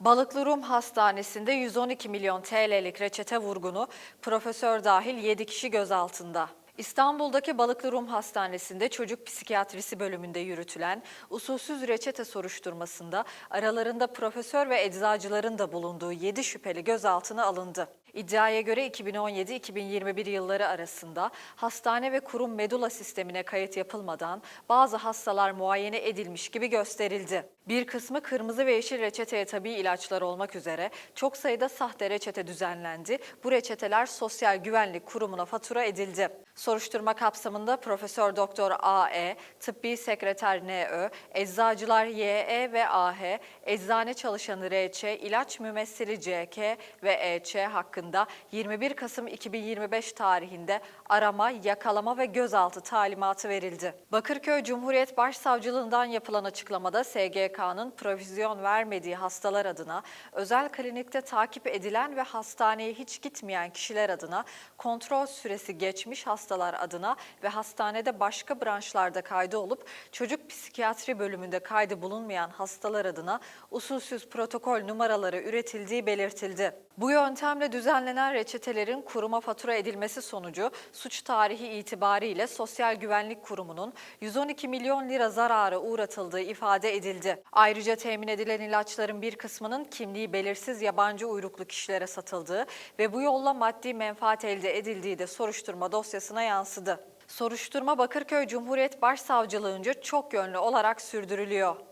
Balıklı Rum Hastanesi'nde 112 milyon TL'lik reçete vurgunu, profesör dahil 7 kişi gözaltında. İstanbul'daki Balıklı Rum Hastanesi'nde çocuk psikiyatrisi bölümünde yürütülen usulsüz reçete soruşturmasında aralarında profesör ve eczacıların da bulunduğu 7 şüpheli gözaltına alındı. İddiaya göre 2017-2021 yılları arasında hastane ve kurum medula sistemine kayıt yapılmadan bazı hastalar muayene edilmiş gibi gösterildi. Bir kısmı kırmızı ve yeşil reçeteye tabi ilaçlar olmak üzere çok sayıda sahte reçete düzenlendi. Bu reçeteler Sosyal Güvenlik Kurumu'na fatura edildi. Soruşturma kapsamında Profesör Doktor AE, Tıbbi Sekreter NÖ, Eczacılar YE ve AH, Eczane Çalışanı RÇ, İlaç Mümessili CK ve EÇ hakkında 21 Kasım 2025 tarihinde arama, yakalama ve gözaltı talimatı verildi. Bakırköy Cumhuriyet Başsavcılığından yapılan açıklamada SGK'nın provizyon vermediği hastalar adına, özel klinikte takip edilen ve hastaneye hiç gitmeyen kişiler adına, kontrol süresi geçmiş hastalar adına ve hastanede başka branşlarda kaydı olup çocuk psikiyatri bölümünde kaydı bulunmayan hastalar adına usulsüz protokol numaraları üretildiği belirtildi. Bu yöntemle düzenlenen reçetelerin kuruma fatura edilmesi sonucu suç tarihi itibariyle Sosyal Güvenlik Kurumu'nun 112 milyon lira zararı uğratıldığı ifade edildi. Ayrıca temin edilen ilaçların bir kısmının kimliği belirsiz yabancı uyruklu kişilere satıldığı ve bu yolla maddi menfaat elde edildiği de soruşturma dosyasına yansıdı. Soruşturma Bakırköy Cumhuriyet Başsavcılığınca çok yönlü olarak sürdürülüyor.